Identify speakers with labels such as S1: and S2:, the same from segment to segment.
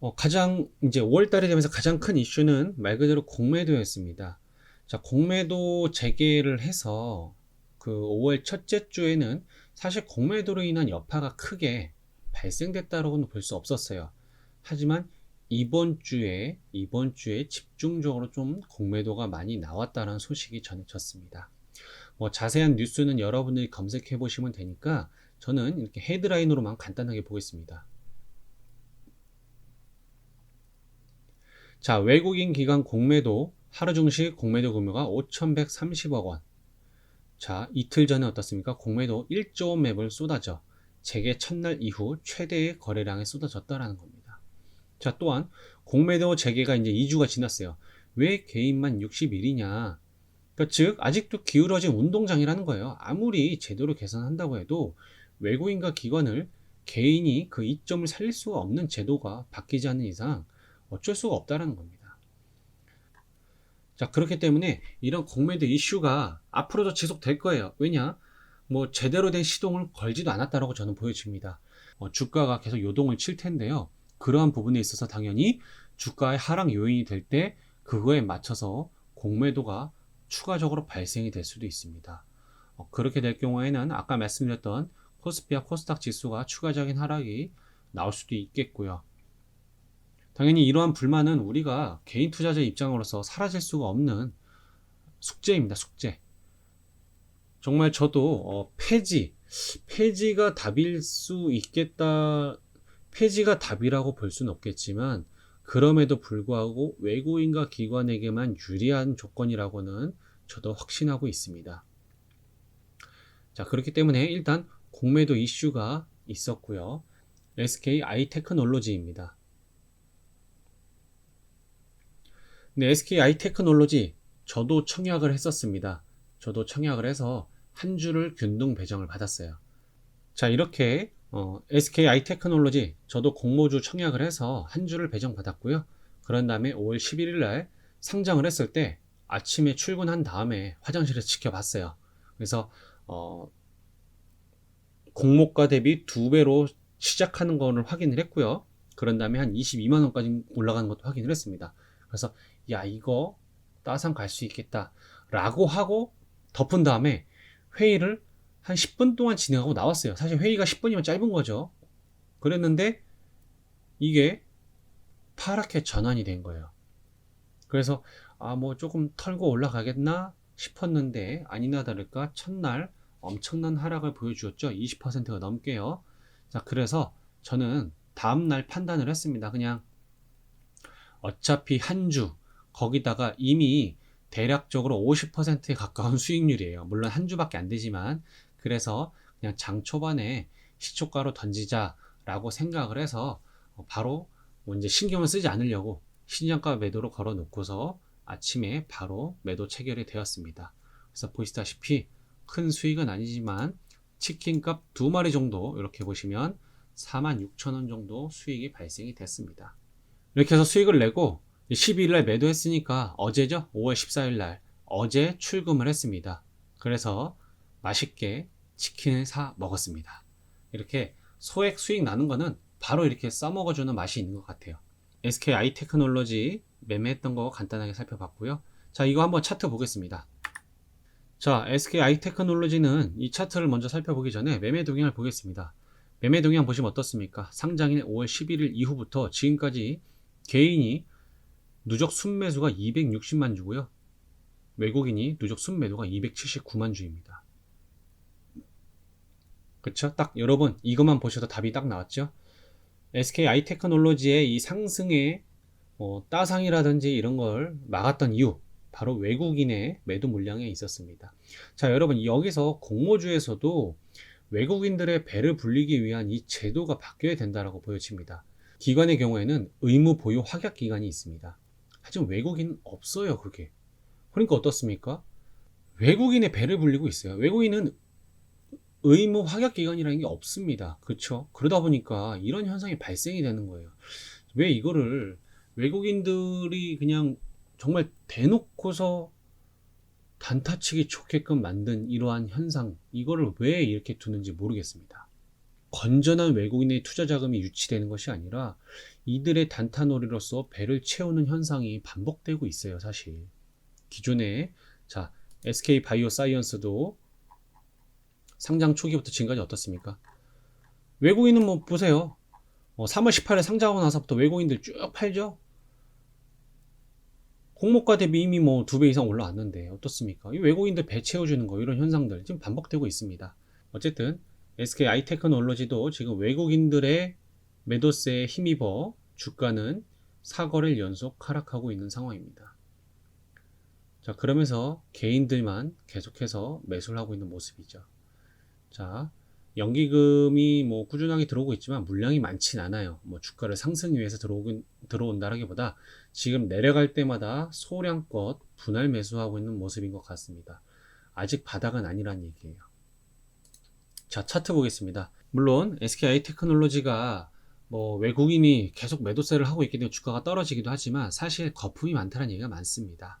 S1: 어, 가장 이제 5월달이 되면서 가장 큰 이슈는 말 그대로 공매도였습니다. 자, 공매도 재개를 해서 그 5월 첫째 주에는 사실 공매도로 인한 여파가 크게 발생됐다고는 볼 수 없었어요. 하지만 이번 주에 이번 주에 집중적으로 좀 공매도가 많이 나왔다는 소식이 전해졌습니다. 뭐 자세한 뉴스는 여러분들이 검색해 보시면 되니까 저는 이렇게 헤드라인으로만 간단하게 보겠습니다. 자, 외국인 기관 공매도 하루 증시 공매도 규모가 5,130억 원. 자, 이틀 전에 어떻습니까? 공매도 1조 원 맵을 쏟아져 재개 첫날 이후 최대의 거래량에 쏟아졌다라는 겁니다. 자, 또한 공매도 재개가 이제 2주가 지났어요. 왜 개인만 60일이냐? 그러니까 즉 아직도 기울어진 운동장이라는 거예요. 아무리 제대로 개선한다고 해도 외국인과 기관을 개인이 그 이점을 살릴 수가 없는 제도가 바뀌지 않는 이상 어쩔 수가 없다라는 겁니다. 자, 그렇기 때문에 이런 공매도 이슈가 앞으로도 지속될 거예요. 왜냐? 뭐 제대로 된 시동을 걸지도 않았다라고 저는 보여집니다. 어, 주가가 계속 요동을 칠 텐데요. 그러한 부분에 있어서 당연히 주가의 하락 요인이 될 때 그거에 맞춰서 공매도가 추가적으로 발생이 될 수도 있습니다. 어, 그렇게 될 경우에는 아까 말씀드렸던 코스피와 코스닥 지수가 추가적인 하락이 나올 수도 있겠고요. 당연히 이러한 불만은 우리가 개인 투자자 입장으로서 사라질 수가 없는 숙제입니다. 숙제. 정말 저도 어, 폐지, 폐지가 답일 수 있겠다. 폐지가 답이라고 볼 수는 없겠지만 그럼에도 불구하고 외국인과 기관에게만 유리한 조건이라고는 저도 확신하고 있습니다. 자, 그렇기 때문에 일단 공매도 이슈가 있었고요. SK 아이테크놀로지입니다. 네, SK 아이테크놀로지 저도 청약을 했었습니다. 저도 청약을 해서 한 주를 균등 배정을 받았어요. 자, 이렇게 어, SK 아이테크놀로지 저도 공모주 청약을 해서 한 주를 배정받았고요. 그런 다음에 5월 11일 날 상장을 했을 때 아침에 출근한 다음에 화장실에서 지켜봤어요. 그래서 어, 공모가 대비 두 배로 시작하는 거를 확인을 했고요. 그런 다음에 한 22만 원까지 올라가는 것도 확인을 했습니다. 그래서 야 이거 따상 갈 수 있겠다 라고 하고 덮은 다음에 회의를 한 10분 동안 진행하고 나왔어요. 사실 회의가 10분이면 짧은 거죠. 그랬는데 이게 파랗게 전환이 된 거예요. 그래서 아 뭐 조금 털고 올라가겠나 싶었는데 아니나 다를까 첫날 엄청난 하락을 보여주었죠. 20%가 넘게요. 자 그래서 저는 다음날 판단을 했습니다. 그냥 어차피 한 주 거기다가 이미 대략적으로 50%에 가까운 수익률이에요. 물론 한 주밖에 안 되지만 그래서 그냥 장 초반에 시초가로 던지자라고 생각을 해서 바로 뭐 이제 신경을 쓰지 않으려고 신장가 매도로 걸어 놓고서 아침에 바로 매도 체결이 되었습니다. 그래서 보시다시피 큰 수익은 아니지만 치킨값 두 마리 정도 이렇게 보시면 46,000원 정도 수익이 발생이 됐습니다. 이렇게 해서 수익을 내고 12일 날 매도했으니까 어제죠? 5월 14일 날 어제 출금을 했습니다. 그래서 맛있게 치킨을 사 먹었습니다. 이렇게 소액 수익 나는 거는 바로 이렇게 써먹어주는 맛이 있는 것 같아요. SK 아이 테크놀로지 매매했던 거 간단하게 살펴봤고요. 자, 이거 한번 차트 보겠습니다. 자, SK 아이 테크놀로지는 이 차트를 먼저 살펴보기 전에 매매 동향을 보겠습니다. 매매 동향 보시면 어떻습니까? 상장일 5월 11일 이후부터 지금까지 개인이 누적 순매수가 260만 주고요. 외국인이 누적 순매도가 279만 주입니다. 그쵸? 딱 여러분 이것만 보셔도 답이 딱 나왔죠? SK 아이테크놀로지의 이 상승의 어, 따상이라든지 이런 걸 막았던 이유 바로 외국인의 매도 물량에 있었습니다. 자 여러분 여기서 공모주에서도 외국인들의 배를 불리기 위한 이 제도가 바뀌어야 된다라고 보여집니다. 기관의 경우에는 의무 보유 확약 기간이 있습니다. 하지만 외국인은 없어요, 그게. 그러니까 어떻습니까? 외국인의 배를 불리고 있어요. 외국인은 의무 확약 기간이라는 게 없습니다. 그렇죠? 그러다 보니까 이런 현상이 발생이 되는 거예요. 왜 이거를 외국인들이 그냥 정말 대놓고서 단타치기 좋게끔 만든 이러한 현상, 이거를 왜 이렇게 두는지 모르겠습니다. 건전한 외국인의 투자 자금이 유치되는 것이 아니라 이들의 단타놀이로서 배를 채우는 현상이 반복되고 있어요, 사실. 기존에 자 SK 바이오 사이언스도 상장 초기부터 지금까지 어떻습니까? 외국인은 뭐 보세요. 어, 3월 18일 상장하고 나서부터 외국인들 쭉 팔죠. 공모가 대비 이미 뭐 두 배 이상 올라왔는데 어떻습니까? 이 외국인들 배 채워주는 거 이런 현상들 지금 반복되고 있습니다. 어쨌든 SK 아이테크놀로지도 지금 외국인들의 매도세에 힘입어 주가는 4거래일 연속 하락하고 있는 상황입니다. 자, 그러면서 개인들만 계속해서 매수를 하고 있는 모습이죠. 자, 연기금이 뭐 꾸준하게 들어오고 있지만 물량이 많진 않아요. 뭐 주가를 상승 위해서 들어오긴, 들어온다라기보다 지금 내려갈 때마다 소량껏 분할 매수하고 있는 모습인 것 같습니다. 아직 바닥은 아니란 얘기예요. 자, 차트 보겠습니다. 물론 SKI 테크놀로지가 뭐 외국인이 계속 매도세를 하고 있기 때문에 주가가 떨어지기도 하지만 사실 거품이 많다는 얘기가 많습니다.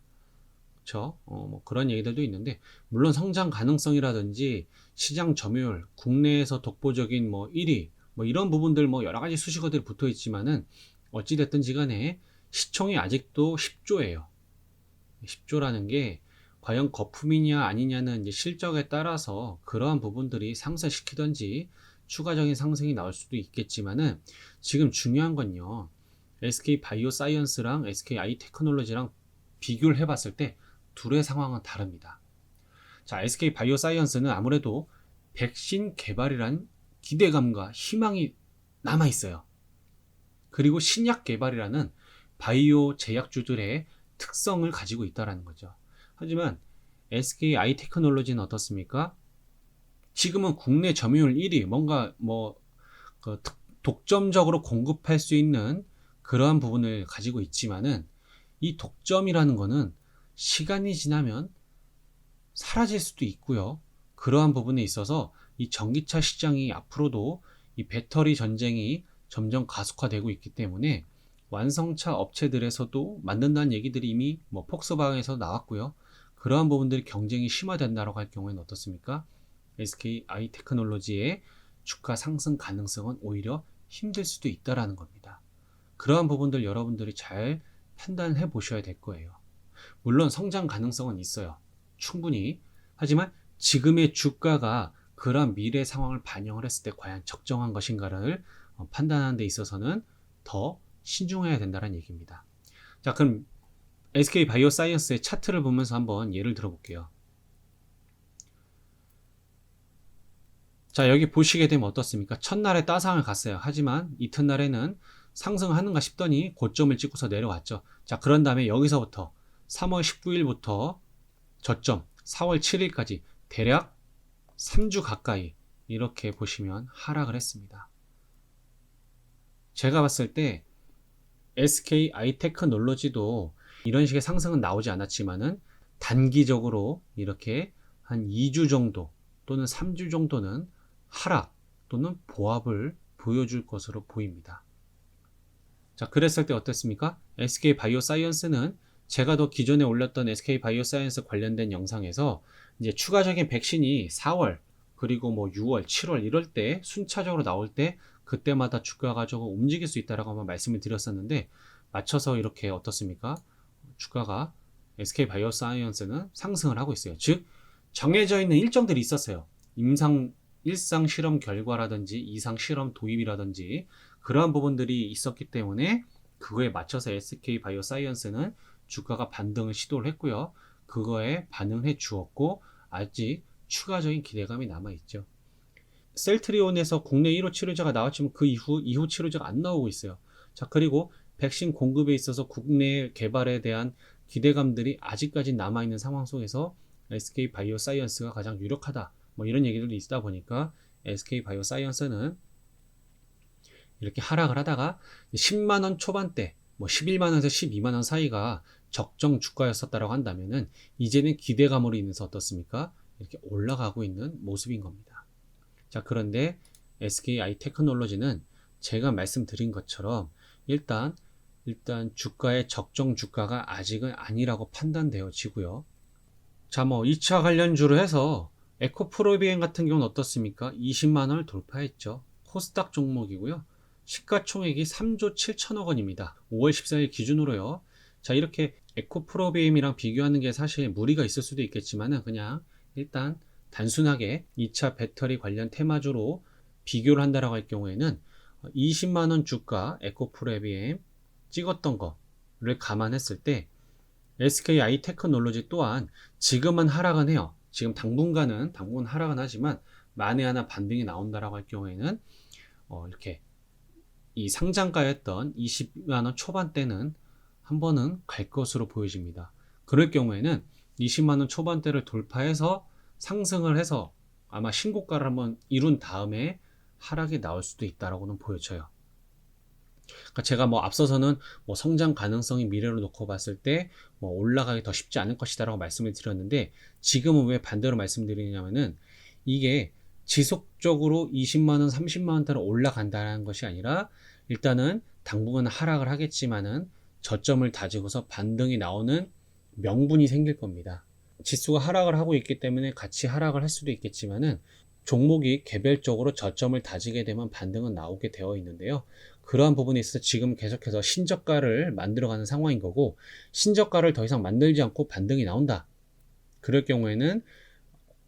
S1: 그렇죠? 어, 뭐 그런 얘기들도 있는데 물론 성장 가능성이라든지 시장 점유율, 국내에서 독보적인 뭐 1위 뭐 이런 부분들 뭐 여러 가지 수식어들이 붙어 있지만은 어찌 됐든 지 간에 시총이 아직도 10조예요. 10조라는 게 과연 거품이냐 아니냐는 이제 실적에 따라서 그러한 부분들이 상쇄시키든지 추가적인 상승이 나올 수도 있겠지만은 지금 중요한 건요. SK 바이오 사이언스랑 SK 아이 테크놀로지랑 비교를 해봤을 때 둘의 상황은 다릅니다. 자, SK 바이오 사이언스는 아무래도 백신 개발이란 기대감과 희망이 남아 있어요. 그리고 신약 개발이라는 바이오 제약주들의 특성을 가지고 있다라는 거죠. 하지만 SK 아이 테크놀로지는 어떻습니까? 지금은 국내 점유율 1위, 뭔가 뭐 그 독점적으로 공급할 수 있는 그러한 부분을 가지고 있지만은 이 독점이라는 거는 시간이 지나면 사라질 수도 있고요. 그러한 부분에 있어서 이 전기차 시장이 앞으로도 이 배터리 전쟁이 점점 가속화되고 있기 때문에 완성차 업체들에서도 만든다는 얘기들이 이미 뭐 폭스바겐에서 나왔고요. 그러한 부분들이 경쟁이 심화된다고 할 경우에는 어떻습니까? SK 아이 테크놀로지의 주가 상승 가능성은 오히려 힘들 수도 있다라는 겁니다. 그러한 부분들 여러분들이 잘 판단해 보셔야 될 거예요. 물론 성장 가능성은 있어요. 충분히. 하지만 지금의 주가가 그런 미래 상황을 반영을 했을 때 과연 적정한 것인가를 어, 판단하는 데 있어서는 더 신중해야 된다는 얘기입니다. 자, 그럼 SK 바이오사이언스의 차트를 보면서 한번 예를 들어볼게요. 자, 여기 보시게 되면 어떻습니까? 첫날에 따상을 갔어요. 하지만 이튿날에는 상승하는가 싶더니 고점을 찍고서 내려왔죠. 자, 그런 다음에 여기서부터 3월 19일부터 저점 4월 7일까지 대략 3주 가까이 이렇게 보시면 하락을 했습니다. 제가 봤을 때 SK 아이테크놀로지도 이런 식의 상승은 나오지 않았지만은 단기적으로 이렇게 한 2주 정도 또는 3주 정도는 하락 또는 보합을 보여줄 것으로 보입니다. 자, 그랬을 때 어땠습니까? SK 바이오 사이언스는 제가 더 기존에 올렸던 SK 바이오 사이언스 관련된 영상에서 이제 추가적인 백신이 4월 그리고 뭐 6월, 7월 이럴 때 순차적으로 나올 때 그때마다 주가가 조금 움직일 수 있다라고 한번 말씀을 드렸었는데 맞춰서 이렇게 어떻습니까? 주가가 SK 바이오사이언스는 상승을 하고 있어요. 즉 정해져 있는 일정들이 있었어요. 임상 일상 실험 결과라든지 이상 실험 도입이라든지 그러한 부분들이 있었기 때문에 그거에 맞춰서 SK 바이오사이언스는 주가가 반등을 시도를 했고요. 그거에 반응해 주었고 아직 추가적인 기대감이 남아 있죠. 셀트리온에서 국내 1호 치료제가 나왔지만 그 이후 2호 치료제가 안 나오고 있어요. 자, 그리고 백신 공급에 있어서 국내 개발에 대한 기대감들이 아직까지 남아 있는 상황 속에서 SK 바이오 사이언스가 가장 유력하다. 뭐 이런 얘기들도 있다 보니까 SK 바이오 사이언스는 이렇게 하락을 하다가 10만 원 초반대, 뭐 11만 원에서 12만 원 사이가 적정 주가였었다라고 한다면은 이제는 기대감으로 인해서 어떻습니까? 이렇게 올라가고 있는 모습인 겁니다. 자, 그런데 SKI 테크놀로지는 제가 말씀드린 것처럼 일단 일단 주가의 적정 주가가 아직은 아니라고 판단되어지고요. 자, 뭐 2차 관련주로 해서 에코프로비엔 같은 경우는 어떻습니까? 20만 원을 돌파했죠. 코스닥 종목이고요. 시가총액이 3조 7천억 원입니다. 5월 14일 기준으로요. 자, 이렇게 에코프로비엠이랑 비교하는 게 사실 무리가 있을 수도 있겠지만은 그냥 일단 단순하게 2차 배터리 관련 테마주로 비교를 한다라고 할 경우에는 20만 원 주가 에코프로비엠 찍었던 거를 감안했을 때 SK 아이테크놀로지 또한 지금은 하락은 해요. 지금 당분간은 당분간 하락은 하지만 만에 하나 반등이 나온다라고 할 경우에는 어, 이렇게 이 상장가였던 20만 원 초반대는 한 번은 갈 것으로 보여집니다. 그럴 경우에는 20만 원 초반대를 돌파해서 상승을 해서 아마 신고가를 한번 이룬 다음에 하락이 나올 수도 있다라고는 보여져요. 그러니까 제가 뭐 앞서서는 뭐 성장 가능성이 미래로 놓고 봤을 때 뭐 올라가기 더 쉽지 않을 것이다라고 말씀을 드렸는데 지금은 왜 반대로 말씀드리냐면은 이게 지속적으로 20만 원, 30만 원대로 올라간다는 것이 아니라 일단은 당분간 하락을 하겠지만은 저점을 다지고서 반등이 나오는 명분이 생길 겁니다. 지수가 하락을 하고 있기 때문에 같이 하락을 할 수도 있겠지만은 종목이 개별적으로 저점을 다지게 되면 반등은 나오게 되어 있는데요. 그러한 부분에 있어서 지금 계속해서 신저가를 만들어가는 상황인 거고 신저가를 더 이상 만들지 않고 반등이 나온다. 그럴 경우에는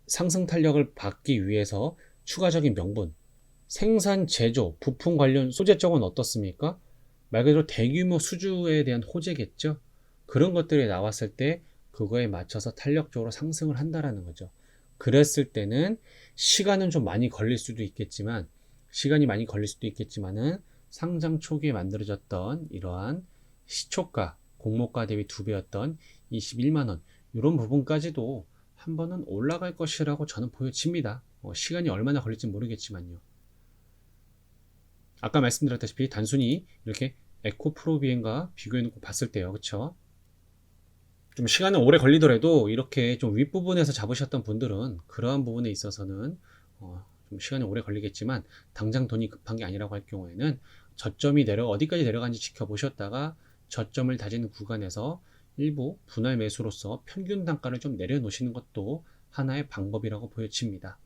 S1: 상승 탄력을 받기 위해서 추가적인 명분, 생산, 제조, 부품 관련 소재 쪽은 어떻습니까? 말 그대로 대규모 수주에 대한 호재겠죠. 그런 것들이 나왔을 때 그거에 맞춰서 탄력적으로 상승을 한다라는 거죠. 그랬을 때는 시간은 좀 많이 걸릴 수도 있겠지만 시간이 많이 걸릴 수도 있겠지만은 상장 초기에 만들어졌던 이러한 시초가 공모가 대비 두 배였던 21만 원 이런 부분까지도 한 번은 올라갈 것이라고 저는 보여집니다. 어, 시간이 얼마나 걸릴지 모르겠지만요. 아까 말씀드렸다시피 단순히 이렇게 에코 프로비엔과 비교해 놓고 봤을 때요, 그쵸? 좀 시간은 오래 걸리더라도 이렇게 좀 윗부분에서 잡으셨던 분들은 그러한 부분에 있어서는 어, 좀 시간이 오래 걸리겠지만 당장 돈이 급한 게 아니라고 할 경우에는 저점이 내려 어디까지 내려간지 지켜보셨다가 저점을 다지는 구간에서 일부 분할 매수로서 평균 단가를 좀 내려놓으시는 것도 하나의 방법이라고 보여집니다.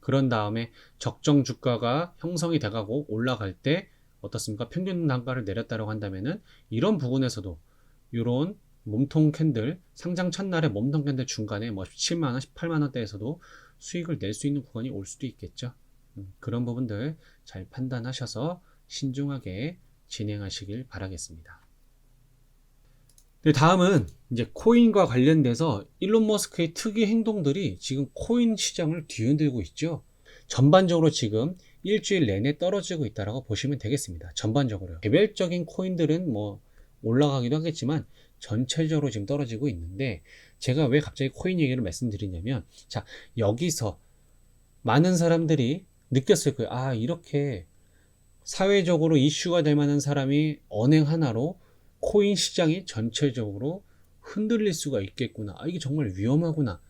S1: 그런 다음에 적정 주가가 형성이 돼가고 올라갈 때 어떻습니까? 평균 단가를 내렸다고 한다면은 이런 부분에서도 이런 몸통 캔들 상장 첫날에 몸통 캔들 중간에 뭐 17만 원, 18만 원대에서도 수익을 낼 수 있는 구간이 올 수도 있겠죠. 음, 그런 부분들 잘 판단하셔서 신중하게 진행하시길 바라겠습니다. 네, 다음은 이제 코인과 관련돼서 일론 머스크의 특이 행동들이 지금 코인 시장을 뒤흔들고 있죠. 전반적으로 지금 일주일 내내 떨어지고 있다라고 보시면 되겠습니다. 전반적으로요. 개별적인 코인들은 뭐 올라가기도 하겠지만 전체적으로 지금 떨어지고 있는데 제가 왜 갑자기 코인 얘기를 말씀드리냐면 자 여기서 많은 사람들이 느꼈을 거예요. 아 이렇게 사회적으로 이슈가 될 만한 사람이 언행 하나로 코인 시장이 전체적으로 흔들릴 수가 있겠구나. 아, 이게 정말 위험하구나.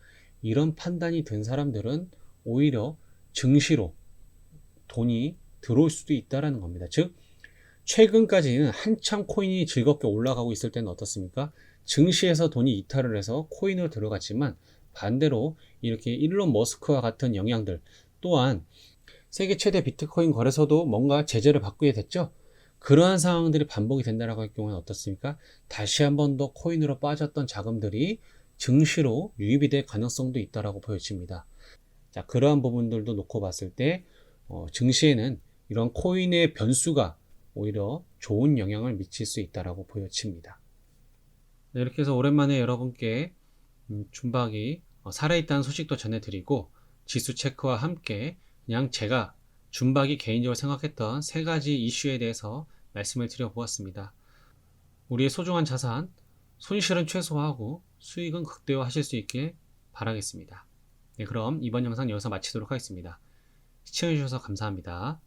S1: 이런 판단이 든 사람들은 오히려 증시로 돈이 들어올 수도 있다라는 겁니다. 즉, 최근까지는 한참 코인이 즐겁게 올라가고 있을 때는 어떻습니까? 증시에서 돈이 이탈을 해서 코인으로 들어갔지만 반대로 이렇게 일론 머스크와 같은 영향들 또한 세계 최대 비트코인 거래소도 뭔가 제재를 받게 됐죠. 그러한 상황들이 반복이 된다라고 할 경우는 어떻습니까? 다시 한 번 더 코인으로 빠졌던 자금들이 증시로 유입이 될 가능성도 있다라고 보여집니다. 자, 그러한 부분들도 놓고 봤을 때 어, 증시에는 이런 코인의 변수가 오히려 좋은 영향을 미칠 수 있다라고 보여집니다. 네, 이렇게 해서 오랜만에 여러분께 음, 준박이 어, 살아있다는 소식도 전해드리고 지수 체크와 함께 그냥 제가 준박이 개인적으로 생각했던 세 가지 이슈에 대해서 말씀을 드려보았습니다. 우리의 소중한 자산, 손실은 최소화하고 수익은 극대화하실 수 있길 바라겠습니다. 네, 그럼 이번 영상 여기서 마치도록 하겠습니다. 시청해주셔서 감사합니다.